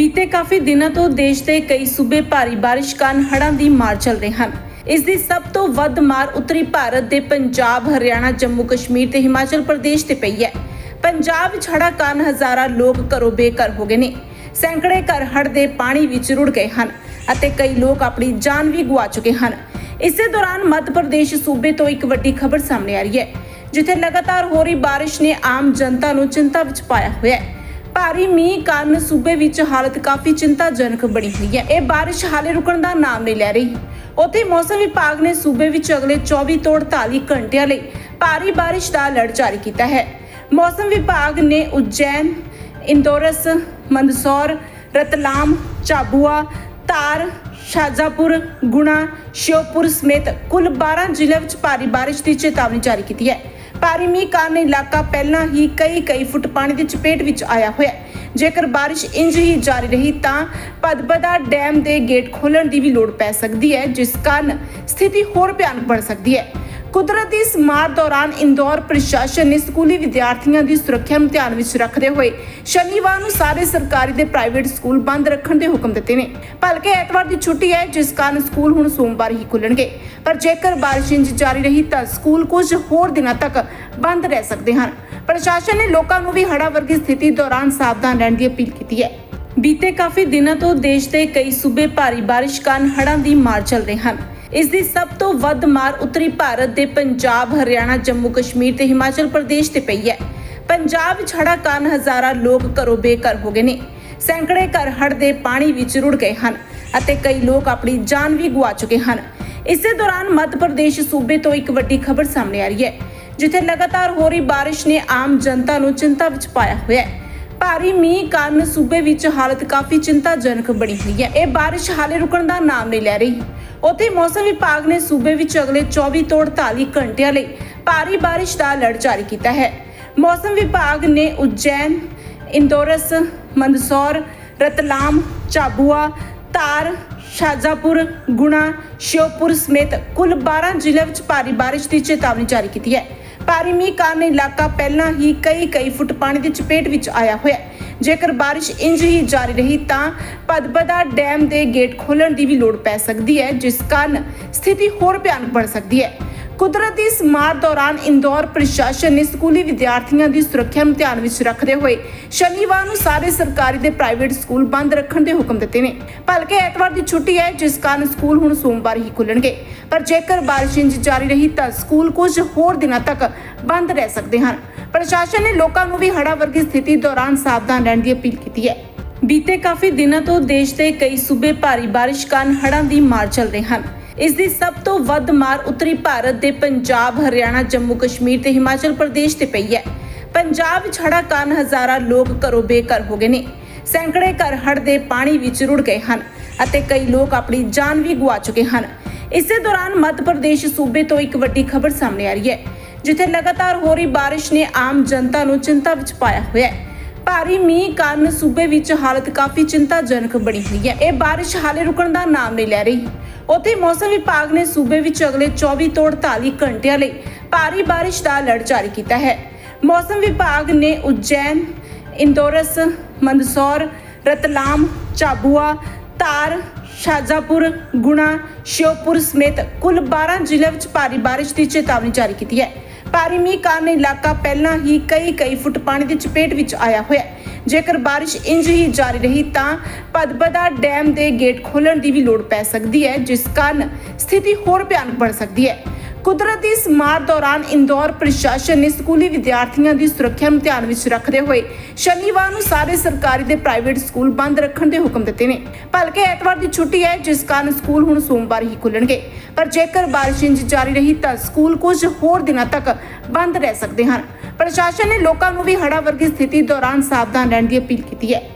ਬੀਤੇ ਕਾਫੀ ਦਿਨਾਂ ਤੋਂ ਦੇਸ਼ ਦੇ ਕਈ ਸੂਬੇ ਭਾਰੀ ਬਾਰਿਸ਼ ਕਾਰਨ ਹੜ੍ਹਾਂ ਦੀ ਮਾਰ ਚੱਲ ਰਹੇ ਹਨ। ਇਸ ਦੀ ਸਭ ਤੋਂ ਵੱਧ ਮਾਰ ਉੱਤਰੀ ਭਾਰਤ ਦੇ ਪੰਜਾਬ, ਹਰਿਆਣਾ, ਜੰਮੂ, ਕਸ਼ਮੀਰ ਤੇ ਹਿਮਾਚਲ ਪ੍ਰਦੇਸ਼ ਤੇ ਪਈ ਹੈ। ਪੰਜਾਬ ਵਿੱਚ ਹੜ੍ਹਾਂ ਕਾਰਨ ਹਜ਼ਾਰਾਂ ਲੋਕ ਘਰੋਂ ਬੇਘਰ ਹੋ ਗਏ ਨੇ। ਸੈਂਕੜੇ ਘਰ ਹੜ੍ਹ ਦੇ ਪਾਣੀ ਵਿੱਚ ਰੁੜ ਗਏ ਹਨ ਅਤੇ ਕਈ ਲੋਕ ਆਪਣੀ ਜਾਨ ਵੀ ਗਵਾ ਚੁੱਕੇ ਹਨ। ਇਸੇ ਦੌਰਾਨ ਮੱਧ ਪ੍ਰਦੇਸ਼ ਸੂਬੇ ਤੋਂ ਇੱਕ ਵੱਡੀ ਖਬਰ ਸਾਹਮਣੇ ਆ ਰਹੀ ਹੈ, ਜਿੱਥੇ ਲਗਾਤਾਰ ਹੋ ਰਹੀ ਬਾਰਿਸ਼ ਨੇ ਆਮ ਜਨਤਾ ਨੂੰ ਚਿੰਤਾ ਵਿੱਚ ਪਾਇਆ ਹੋਇਆ ਹੈ। ਭਾਰੀ ਮੀਂਹ ਕਾਰਨ ਸੂਬੇ ਵਿੱਚ ਹਾਲਤ ਕਾਫੀ ਚਿੰਤਾਜਨਕ ਬਣੀ ਹੋਈ ਹੈ। ਇਹ ਬਾਰਿਸ਼ ਹਾਲੇ ਰੁਕਣ ਦਾ ਨਾਮ ਨਹੀਂ ਲੈ ਰਹੀ। ਉੱਥੇ ਮੌਸਮ ਵਿਭਾਗ ਨੇ ਸੂਬੇ ਵਿੱਚ ਅਗਲੇ 24 ਤੋਂ 48 ਘੰਟਿਆਂ ਲਈ ਭਾਰੀ ਬਾਰਿਸ਼ ਦਾ ਅਲਰਟ ਜਾਰੀ ਕੀਤਾ ਹੈ। ਮੌਸਮ ਵਿਭਾਗ ਨੇ ਉਜੈਨ, ਇੰਦੋਰਸ, ਮੰਦਸੌਰ, ਰਤਲਾਮ ਚਾਬੂਆ ਤਾਰ ਸ਼ਾਜਾਪੁਰ ਗੁਣਾ, ਸ਼ਿਓਪੁਰ ਸਮੇਤ ਕੁੱਲ 12 ਜ਼ਿਲ੍ਹਿਆਂ ਵਿੱਚ ਭਾਰੀ ਬਾਰਿਸ਼ ਦੀ ਚੇਤਾਵਨੀ ਜਾਰੀ ਕੀਤੀ ਹੈ। ਭਾਰੀ ਮੀਂਹ ਕਾਰਨ ਇਲਾਕਾ ਪਹਿਲਾਂ ਹੀ ਕਈ ਕਈ ਫੁੱਟ ਪਾਣੀ ਦੀ ਚਪੇਟ ਵਿੱਚ ਆਇਆ ਹੋਇਆ ਜੇਕਰ ਬਾਰਿਸ਼ ਇੰਜ ਹੀ ਜਾਰੀ ਰਹੀ ਤਾਂ ਪਦਬਦਾ ਡੈਮ ਦੇ ਗੇਟ ਖੋਲਣ ਦੀ ਵੀ ਲੋੜ ਪੈ ਸਕਦੀ ਹੈ, ਜਿਸ ਕਾਰਨ ਸਥਿਤੀ ਹੋਰ ਭਿਆਨਕ ਬਣ ਸਕਦੀ ਹੈ। ਕੁਦਰਤੀ ਇਸ ਮਾਰ ਦੌਰਾਨ ਇੰਦੌਰ ਪ੍ਰਸ਼ਾਸਨ ਨੇ ਸਕੂਲੀ ਵਿਦਿਆਰਥੀਆਂ ਦੀ ਸੁਰੱਖਿਆ ਨੂੰ ਧਿਆਨ ਵਿੱਚ ਰੱਖਦੇ ਹੋਏ ਸ਼ਨੀਵਾਰ ਨੂੰ ਸਾਰੇ ਸਰਕਾਰੀ ਤੇ ਪ੍ਰਾਈਵੇਟ ਸਕੂਲ ਬੰਦ ਰੱਖਣ ਦੇ ਹੁਕਮ ਦਿੱਤੇ ਨੇ। ਭਲਕੇ ਐਤਵਾਰ ਦੀ ਛੁੱਟੀ ਹੈ, ਜਿਸ ਕਾਰਨ ਸਕੂਲ ਹੁਣ ਸੋਮਵਾਰ ਹੀ ਖੁੱਲਣਗੇ। ਪਰ ਜੇਕਰ ਬਾਰਿਸ਼ ਇੰਜ ਜਾਰੀ ਰਹੀ ਤਾਂ ਸਕੂਲ ਕੁਝ ਹੋਰ ਦਿਨਾਂ ਤੱਕ ਬੰਦ ਰਹਿ ਸਕਦੇ ਹਨ। ਪ੍ਰਸ਼ਾਸਨ ਨੇ ਲੋਕਾਂ ਨੂੰ ਵੀ ਹੜਾ ਵਰਗੀ ਸਥਿਤੀ ਦੌਰਾਨ ਸਾਵਧਾਨ ਰਹਿਣ ਦੀ ਅਪੀਲ ਕੀਤੀ ਹੈ। ਬੀਤੇ ਕਾਫੀ ਦਿਨਾਂ ਤੋਂ ਦੇਸ਼ ਦੇ ਕਈ ਸੂਬੇ ਭਾਰੀ ਬਾਰਿਸ਼ ਕਾਰਨ ਹੜ੍ਹਾਂ ਦੀ ਮਾਰ ਚੱਲ ਹਨ। ਇਸ ਦੀ ਸਭ ਤੋਂ ਵੱਧ ਮਾਰ ਉੱਤਰੀ ਭਾਰਤ ਦੇ ਪੰਜਾਬ, ਹਰਿਆਣਾ, ਜੰਮੂ, ਕਸ਼ਮੀਰ ਤੇ ਹਿਮਾਚਲ ਪ੍ਰਦੇਸ਼ ਤੇ ਪਈ ਹੈ। ਪੰਜਾਬ ਵਿੱਚ ਹੜ੍ਹਾਂ ਕਾਰਨ ਹਜ਼ਾਰਾਂ ਲੋਕ ਘਰੋਂ ਬੇਘਰ ਹੋ ਗਏ ਨੇ। ਸੈਂਕੜੇ ਘਰ ਹੜ੍ਹ ਦੇ ਪਾਣੀ ਵਿੱਚ ਰੁੜ ਗਏ ਹਨ ਅਤੇ ਕਈ ਲੋਕ ਆਪਣੀ ਜਾਨ ਵੀ ਗਵਾ ਚੁੱਕੇ ਹਨ। ਇਸੇ ਦੌਰਾਨ ਮੱਧ ਪ੍ਰਦੇਸ਼ ਸੂਬੇ ਤੋਂ ਇੱਕ ਵੱਡੀ ਖਬਰ ਸਾਹਮਣੇ ਆ ਰਹੀ ਹੈ, ਜਿੱਥੇ ਲਗਾਤਾਰ ਹੋ ਰਹੀ ਬਾਰਿਸ਼ ਨੇ ਆਮ ਜਨਤਾ ਨੂੰ ਚਿੰਤਾ ਵਿੱਚ ਪਾਇਆ ਹੋਇਆ ਹੈ। ਭਾਰੀ ਮੀਂਹ ਕਾਰਨ ਸੂਬੇ ਵਿੱਚ ਹਾਲਤ ਕਾਫੀ ਚਿੰਤਾਜਨਕ ਬਣੀ ਹੋਈ ਹੈ। ਇਹ ਬਾਰਿਸ਼ ਹਾਲੇ ਰੁਕਣ ਦਾ ਨਾਮ ਨਹੀਂ ਲੈ ਰਹੀ। ਉੱਥੇ ਮੌਸਮ ਵਿਭਾਗ ਨੇ ਸੂਬੇ ਵਿੱਚ ਅਗਲੇ 24 ਤੋਂ 48 ਘੰਟਿਆਂ ਲਈ ਭਾਰੀ ਬਾਰਿਸ਼ ਦਾ ਅਲਰਟ ਜਾਰੀ ਕੀਤਾ ਹੈ। ਮੌਸਮ ਵਿਭਾਗ ਨੇ ਉਜੈਨ, ਇੰਦੋਰਸ, ਮੰਦਸੌਰ, ਰਤਲਾਮ ਚਾਬੂਆ ਤਾਰ ਸ਼ਾਜਾਪੁਰ ਗੁਣਾ, ਸ਼ਿਓਪੁਰ ਸਮੇਤ ਕੁੱਲ 12 ਜ਼ਿਲ੍ਹਿਆਂ ਵਿੱਚ ਭਾਰੀ ਬਾਰਿਸ਼ ਦੀ ਚੇਤਾਵਨੀ ਜਾਰੀ ਕੀਤੀ ਹੈ। ਭਾਰੀ ਮੀਂਹ ਕਾਰਨ ਇਲਾਕਾ ਪਹਿਲਾਂ ਹੀ ਕਈ ਕਈ ਫੁੱਟ ਪਾਣੀ ਦੀ ਚਪੇਟ ਵਿੱਚ ਆਇਆ ਹੋਇਆ ਜੇਕਰ ਬਾਰਿਸ਼ ਇੰਜ ਹੀ ਜਾਰੀ ਰਹੀ ਤਾਂ ਪਦਬਦਾ ਡੈਮ ਦੇ ਗੇਟ ਖੋਲਣ ਦੀ ਵੀ ਲੋੜ ਪੈ ਸਕਦੀ ਹੈ, ਜਿਸ ਕਾਰਨ ਸਥਿਤੀ ਹੋਰ ਭਿਆਨਕ ਬਣ ਸਕਦੀ ਹੈ। ਕੁਦਰਤ ਦੀ ਇਸ ਮਾਰ ਦੌਰਾਨ ਇੰਦੌਰ ਪ੍ਰਸ਼ਾਸਨ ਨੇ ਸਕੂਲੀ ਵਿਦਿਆਰਥੀਆਂ ਦੀ ਸੁਰੱਖਿਆ ਨੂੰ ਧਿਆਨ ਵਿੱਚ ਰੱਖਦੇ ਹੋਏ ਸ਼ਨੀਵਾਰ ਨੂੰ ਸਾਰੇ ਸਰਕਾਰੀ ਤੇ ਪ੍ਰਾਈਵੇਟ ਸਕੂਲ ਬੰਦ ਰੱਖਣ ਦੇ ਹੁਕਮ ਦਿੱਤੇ ਨੇ। ਭਲਕੇ ਐਤਵਾਰ ਦੀ ਛੁੱਟੀ ਹੈ, ਜਿਸ ਕਾਰਨ ਸਕੂਲ ਹੁਣ ਸੋਮਵਾਰ ਹੀ ਖੁੱਲਣਗੇ। ਪਰ ਜੇਕਰ ਬਾਰਿਸ਼ ਇੰਜ ਜਾਰੀ ਰਹੀ ਤਾਂ ਸਕੂਲ ਕੁਝ ਹੋਰ ਦਿਨਾਂ ਤੱਕ ਬੰਦ ਰਹਿ ਸਕਦੇ ਹਨ। ਪ੍ਰਸ਼ਾਸਨ ਨੇ ਲੋਕਾਂ ਨੂੰ ਵੀ ਹੜ੍ਹਾਂ ਵਰਗੀ ਸਥਿਤੀ ਦੌਰਾਨ ਸਾਵਧਾਨ ਰਹਿਣ ਦੀ ਅਪੀਲ ਕੀਤੀ ਹੈ। ਬੀਤੇ ਕਾਫੀ ਦਿਨਾਂ ਤੋਂ ਦੇਸ਼ ਦੇ ਕਈ ਸੂਬੇ ਭਾਰੀ ਬਾਰਿਸ਼ ਕਾਰਨ ਹੜ੍ਹਾਂ ਦੀ ਮਾਰ ਚੱਲ ਰਹੇ ਹਨ। ਇਸ ਦੀ ਸਭ ਤੋਂ ਵੱਧ ਮਾਰ ਉੱਤਰੀ ਭਾਰਤ ਦੇ ਪੰਜਾਬ, ਹਰਿਆਣਾ, ਜੰਮੂ, ਕਸ਼ਮੀਰ ਤੇ ਹਿਮਾਚਲ ਪ੍ਰਦੇਸ਼ ਤੇ ਪਈ ਹੈ। ਪੰਜਾਬ ਵਿੱਚ ਹੜ੍ਹਾਂ ਕਾਰਨ ਹਜ਼ਾਰਾਂ ਲੋਕ ਘਰੋਂ ਬੇਘਰ ਹੋ ਗਏ ਨੇ। ਸੈਂਕੜੇ ਘਰ ਹੜ੍ਹ ਦੇ ਪਾਣੀ ਵਿੱਚ ਰੁੜ ਗਏ ਹਨ ਅਤੇ ਕਈ ਲੋਕ ਆਪਣੀ ਜਾਨ ਵੀ ਗਵਾ ਚੁੱਕੇ ਹਨ। ਇਸੇ ਦੌਰਾਨ ਮੱਧ ਪ੍ਰਦੇਸ਼ ਸੂਬੇ ਤੋਂ ਇੱਕ ਵੱਡੀ ਖਬਰ ਸਾਹਮਣੇ ਆ ਰਹੀ ਹੈ, ਜਿੱਥੇ ਲਗਾਤਾਰ ਹੋ ਰਹੀ ਬਾਰਿਸ਼ ਨੇ ਆਮ ਜਨਤਾ ਨੂੰ ਚਿੰਤਾ ਵਿੱਚ ਪਾਇਆ ਹੋਇਆ ਹੈ। ਭਾਰੀ ਮੀਂਹ ਕਾਰਨ ਸੂਬੇ ਵਿੱਚ ਹਾਲਤ ਕਾਫੀ ਚਿੰਤਾਜਨਕ ਬਣੀ ਹੋਈ ਹੈ। ਇਹ ਬਾਰਿਸ਼ ਹਾਲੇ ਰੁਕਣ ਦਾ ਨਾਮ ਨਹੀਂ ਲੈ ਰਹੀ। ਉੱਥੇ ਮੌਸਮ ਵਿਭਾਗ ਨੇ ਸੂਬੇ ਵਿੱਚ ਅਗਲੇ 24 ਤੋਂ 48 ਘੰਟਿਆਂ ਲਈ ਭਾਰੀ ਬਾਰਿਸ਼ ਦਾ ਅਲਰਟ ਜਾਰੀ ਕੀਤਾ ਹੈ। ਮੌਸਮ ਵਿਭਾਗ ਨੇ ਉਜੈਨ, ਇੰਦੋਰਸ, ਮੰਦਸੌਰ, ਰਤਲਾਮ ਚਾਬੂਆ ਤਾਰ, ਸ਼ਾਜਾਪੁਰ, ਗੁਣਾ, ਸ਼ਿਓਪੁਰ ਸਮੇਤ ਕੁੱਲ 12 ਜ਼ਿਲ੍ਹਿਆਂ ਵਿੱਚ ਭਾਰੀ ਬਾਰਿਸ਼ ਦੀ ਚੇਤਾਵਨੀ ਜਾਰੀ ਕੀਤੀ ਹੈ। ਭਾਰੀ ਮੀਂਹ ਕਾਰਨ ਇਲਾਕਾ ਪਹਿਲਾਂ ਹੀ ਕਈ ਕਈ ਫੁੱਟ ਪਾਣੀ ਦੀ ਚਪੇਟ ਵਿੱਚ ਆਇਆ ਹੋਇਆ ਹੈ। ਜੇਕਰ ਬਾਰਿਸ਼ ਇੰਜ ਹੀ ਜਾਰੀ ਰਹੀ ਤਾਂ ਪਦਬਦਾ ਡੈਮ ਦੇ ਗੇਟ ਖੋਲਣ ਦੀ ਵੀ ਲੋੜ ਪੈ ਸਕਦੀ ਹੈ, ਜਿਸ ਕਾਰਨ ਸਥਿਤੀ ਹੋਰ ਭਿਆਨਕ ਬਣ ਸਕਦੀ ਹੈ। ਕੁਦਰਤ ਦੀ ਇਸ ਦੌਰਾਨ ਇੰਦੌਰ ਪ੍ਰਸ਼ਾਸਨ ਨੇ ਸਕੂਲੀ ਵਿਦਿਆਰਥੀਆਂ ਦੀ ਸੁਰੱਖਿਆ ਨੂੰ ਧਿਆਨ ਵਿੱਚ ਰੱਖਦੇ ਹੋਏ ਸ਼ਨੀਵਾਰ ਨੂੰ ਸਾਰੇ ਸਰਕਾਰੀ ਤੇ ਪ੍ਰਾਈਵੇਟ ਸਕੂਲ ਬੰਦ ਰੱਖਣ ਦੇ ਹੁਕਮ ਦਿੱਤੇ ਨੇ। ਭਲਕੇ ਐਤਵਾਰ ਦੀ ਛੁੱਟੀ ਹੈ, ਜਿਸ ਕਾਰਨ ਸਕੂਲ ਹੁਣ ਸੋਮਵਾਰ ਹੀ ਖੁੱਲਣਗੇ। ਪਰ ਜੇਕਰ ਬਾਰਿਸ਼ ਇੰਜ ਜਾਰੀ ਰਹੀ ਤਾਂ ਸਕੂਲ ਕੁਝ ਹੋਰ ਦਿਨਾਂ ਤੱਕ ਬੰਦ ਰਹਿ ਸਕਦੇ ਹਨ। ਪ੍ਰਸ਼ਾਸਨ ਨੇ ਲੋਕਾਂ ਨੂੰ ਵੀ ਹੜਾ ਵਰਗੀ ਸਥਿਤੀ ਦੌਰਾਨ ਸਾਵਧਾਨ ਰਹਿਣ ਦੀ ਅਪੀਲ ਕੀਤੀ ਹੈ।